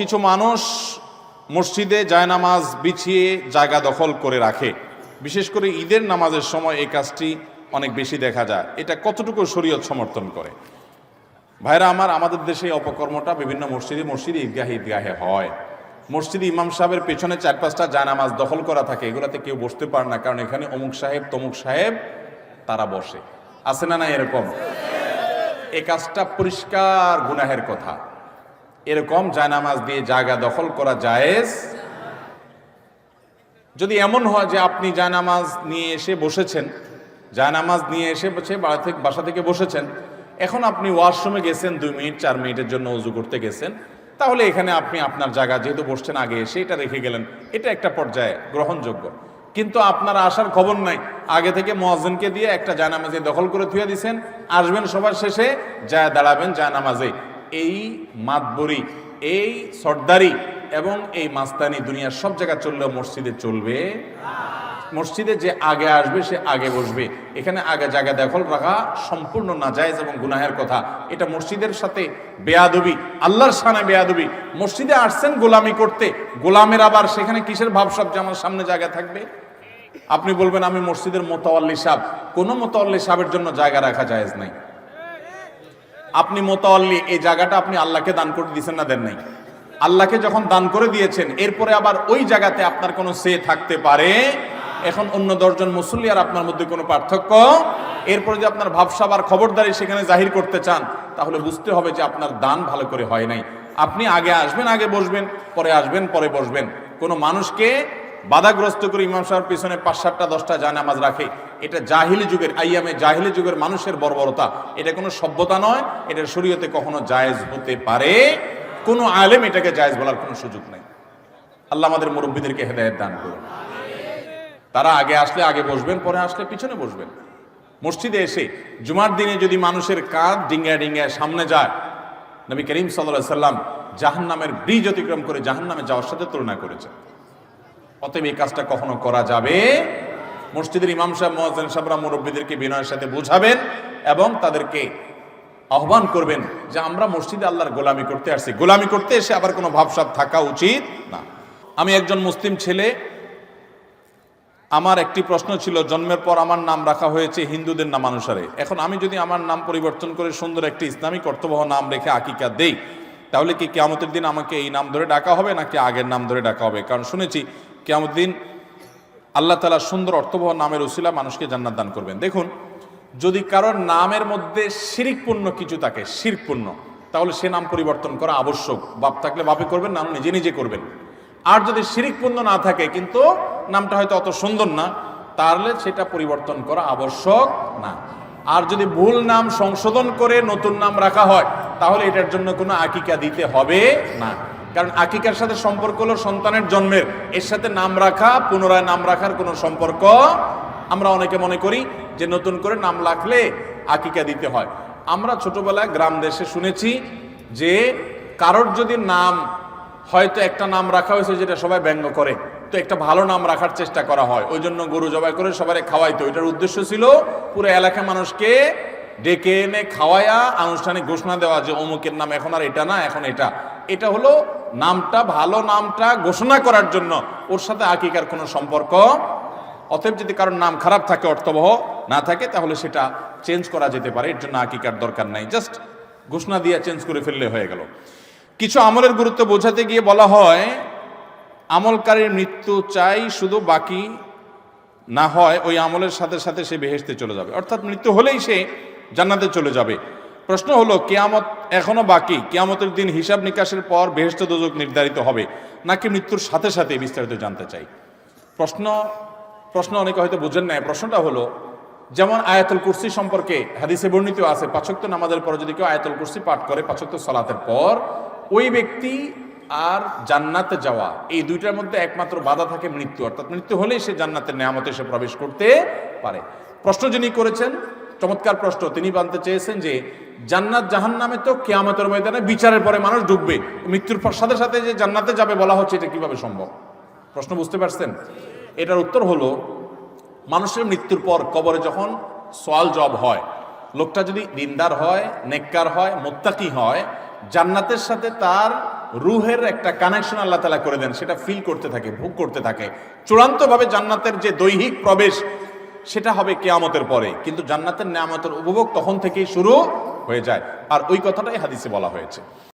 কিছু মানুষ মসজিদে জায়নামাজ বিছিয়ে জায়গা দখল করে রাখে। বিশেষ করে ঈদের নামাজের সময় এই কাজটি অনেক বেশি দেখা যায়। এটা কতটুকু শরীয়ত সমর্থন করে? ভাইরা আমার, আমাদের দেশে অপকর্মটা বিভিন্ন মসজিদে মসজিদে ঈদগাহে ঈদগাহে হয়। মসজিদে ইমাম সাহেবের পেছনে চার পাঁচটা জায়নামাজ দখল করা থাকে, এগুলাতে কেউ বসতে পারে না, কারণ এখানে অমুক সাহেব, তমুক সাহেব, তারা বসে। আছে না না এরকম? এই কাজটা পরিষ্কার গুনাহের কথা। এরকম জায়নামাজ দিয়ে জায়গা দখল করা জায়েজ? যদি এমন হয় যে আপনি জায়নামাজ নিয়ে এসে বসেছেন, জায়নামাজ নিয়ে এসে বসে বাসা থেকে বসেছেন, এখন আপনি ওয়াশরুমে গেছেন দুই মিনিট, চার মিনিটের জন্য উজু করতে গেছেন, তাহলে এখানে আপনি আপনার জায়গা যেহেতু বসছেন আগে এসে এটা রেখে গেলেন, এটা একটা পর্যায়ে গ্রহণযোগ্য। কিন্তু আপনার আসার খবর নাই। আগে থেকে মোয়াজ্জিনকে দিয়ে একটা জায়নামাজে দখল করে থুয়ে দিছেন, আসবেন সবার শেষে, যায় দাঁড়াবেন জায়নামাজে। এই মাতবরি, এই সর্দারি এবং এই মাস্তানি দুনিয়ার সব জায়গায় চললেও মসজিদে চলবে। মসজিদে যে আগে আসবে, সে আগে বসবে। এখানে আগে জায়গা দখল রাখা সম্পূর্ণ নাজায়েজ এবং গুনাহের কথা। এটা মসজিদের সাথে বেয়াদবি, আল্লাহর সানে বেয়াদবি। মসজিদে আসছেন গোলামি করতে, গোলামের আবার সেখানে কিসের ভাবসাব যে আমার সামনে জায়গা থাকবে? আপনি বলবেন, আমি মসজিদের মোতাল্লি সাহ কোনো মোতাল্লি সাহেবের জন্য জায়গা রাখা জায়েজ নাই। আপনি মোতাল্লি এই জায়গাটা আপনি আল্লাহকে দান করে দিয়েছেন না দেন নাই? আল্লাহকে যখন দান করে দিয়েছেন, এরপরে আবার ওই জায়গাতে আপনার কোনো সে থাকতে পারে? এখন অন্য দশজন মুসল্লি আর আপনার মধ্যে কোনো পার্থক্য? এরপরে যদি আপনার ভাবসাব আর খবরদারি সেখানে জাহির করতে চান, তাহলে বুঝতে হবে যে আপনার দান ভালো করে হয় নাই। আপনি আগে আসবেন, আগে বসবেন, পরে আসবেন, পরে বসবেন। কোনো মানুষকে বাধাগ্রস্ত করে ইমাম সাহেবের পিছনে পাঁচ সাতটা, দশটা জানামাজ রাখে। এটা জাহিলি যুগের, আইয়ামে জাহিলি যুগের মানুষের বর্বরতা। এটা কোনো সভ্যতা নয় এটার শরীয়তে কখনো জায়েজ হতে পারে। কোনো আলেম এটাকে জায়েজ বলার কোনো সুযোগ নেই। আল্লাহ আমাদের মুরব্বীদেরকে হেদায়ত দান করুন। তারা আগে আসলে আগে বসবেন, পরে আসলে পিছনে বসবেন। মসজিদে এসে জুমার দিনে যদি মানুষের কাঁধ ডিঙ্গায় ডিঙ্গায় সামনে যায়, নবী করিম সাল্লাহ সাল্লাম জাহান্নামের ব্রিজ অতিক্রম করে জাহান্নামে যাওয়ার সাথে তুলনা করেছেন। অতএব এই কাজটা কখনো করা যাবে। মসজিদের ইমাম সাহেব মহাজান সাহেবরা, মুরব্বীদেরকে বিনয়ের সাথে বুঝাবেন এবং তাদেরকে আহ্বান করবেন যে আমরা মসজিদে আল্লাহর গোলামি করতে আসছি। গোলামি করতে এসে আবার কোনো ভাবসাব থাকা উচিত না। আমি একজন মুসলিম ছেলে। আমার একটি প্রশ্ন ছিল, জন্মের পর আমার নাম রাখা হয়েছে হিন্দুদের নাম অনুসারে। এখন আমি যদি আমার নাম পরিবর্তন করে সুন্দর একটি ইসলামিক কর্তব্য নাম রেখে আকিকা দেই, তাহলে কি কেয়ামতের দিন আমাকে এই নাম ধরে ডাকা হবে, নাকি আগের নাম ধরে ডাকা হবে? কারণ শুনেছি কেয়ামতের দিন আল্লাহ তালা সুন্দর অর্থবহ নামের উসিলা মানুষকে জান্নাত দান করবেন। দেখুন, যদি কারোর নামের মধ্যে শিরিকপূর্ণ কিছু থাকে শিরপূর্ণ তাহলে সে নাম পরিবর্তন করা আবশ্যক। বাপ থাকলে বাপে করবেন না নিজে নিজে করবেন। আর যদি শিরিকপূর্ণ না থাকে, কিন্তু নামটা হয়তো অত সুন্দর না, তাহলে সেটা পরিবর্তন করা আবশ্যক না। আর যদি ভুল নাম সংশোধন করে নতুন নাম রাখা হয়, তাহলে এটার জন্য কোনো আকিকা দিতে হবে না। কারণ আকিকার সাথে সম্পর্ক হলো সন্তানের জন্মের। এর সাথে নাম রাখা, পুনরায় নাম রাখার কোনো সম্পর্ক আমরা অনেকে মনে করি যে নতুন করে নাম রাখলে আকিকা দিতে হয়। আমরা ছোটবেলায় গ্রাম দেশে শুনেছি যে কারোর যদি নাম, হয়তো একটা নাম রাখা হয়েছে যেটা সবাই ব্যঙ্গ করে, তো একটা ভালো নাম রাখার চেষ্টা করা হয়। ওই জন্য গরু জবাই করে সবাই খাওয়াইতো। এটার উদ্দেশ্য ছিল পুরো এলাকা মানুষকে ডেকে এনে খাওয়ায়া আনুষ্ঠানিক ঘোষণা দেওয়া যে অমুকের নাম এখন আর এটা না, এখন এটা। এটা হলো নামটা, ভালো নামটা ঘোষণা করার জন্য। ওর সাথে আকিকার কোনো সম্পর্ক। অতএব যদি কারোর নাম খারাপ থাকে, অর্থবহ না থাকে, তাহলে সেটা চেঞ্জ করা যেতে পারে। এর জন্য আকিকার দরকার নাই। জাস্ট ঘোষণা দিয়ে চেঞ্জ করে ফেললে হয়ে গেল। কিছু আমলের গুরুত্ব বোঝাতে গিয়ে বলা হয়, আমলকারীর মৃত্যু চাই শুধু বাকি না হয়, ওই আমলের সাথে সাথে সে বেহেশতে চলে যাবে। অর্থাৎ মৃত্যু হলেই সে জান্নাতে চলে যাবে। প্রশ্ন হলো, কেয়ামত এখনও বাকি? কেয়ামতের দিন হিসাব নিকাশের পর বেহেশত দোজক নির্ধারিত হবে, নাকি মৃত্যুর সাথে সাথে বিস্তারিত জানতে চাই? প্রশ্ন প্রশ্ন অনেকে হয়তো বুঝেন নাই। প্রশ্নটা হলো, যেমন আয়াতুল কুরসি সম্পর্কে হাদিসে বর্ণিত আছে পাচক্ত নামাজের পর যদি কেউ আয়াতুল কুরসি পাঠ করে পাচক্ত সালাতের পর, ওই ব্যক্তি আর জান্নাতে যাওয়া, এই দুইটার মধ্যে একমাত্র বাধা থাকে মৃত্যু। অর্থাৎ মৃত্যু হলেই সে জান্নাতের নেয়ামতে এসে প্রবেশ করতে পারে। প্রশ্ন যিনি করেছেন চমৎকার প্রশ্ন। তিনি জানতে চেয়েছেন যে, জান্নাত জাহান নামে তো কেয়ামতের ময়দানে বিচারের পরে মানুষ ঢুকবে মৃত্যুর সাথে সাথে যে জান্নাতে যাবে বলা হচ্ছে, এটা কীভাবে সম্ভব? প্রশ্ন বুঝতে পারছেন? এটার উত্তর হলো, মানুষের মৃত্যুর পর কবরে যখন সোয়াল জব হয়, লোকটা যদি দিনদার হয়, নেককার হয়, মোত্তাকি হয়, জান্নাতের সাথে তার রুহের একটা কানেকশন আল্লাহ তালা করে দেন, সেটা ফিল করতে থাকে, ভোগ করতে থাকে। চূড়ান্তভাবে জান্নাতের যে দৈহিক প্রবেশ সেটা হবে কেয়ামতের পরে। কিন্তু জান্নাতের নেয়ামতের উপভোগ তখন থেকেই শুরু হয়ে যায়। আর ওই কথাটাই হাদিসে বলা হয়েছে।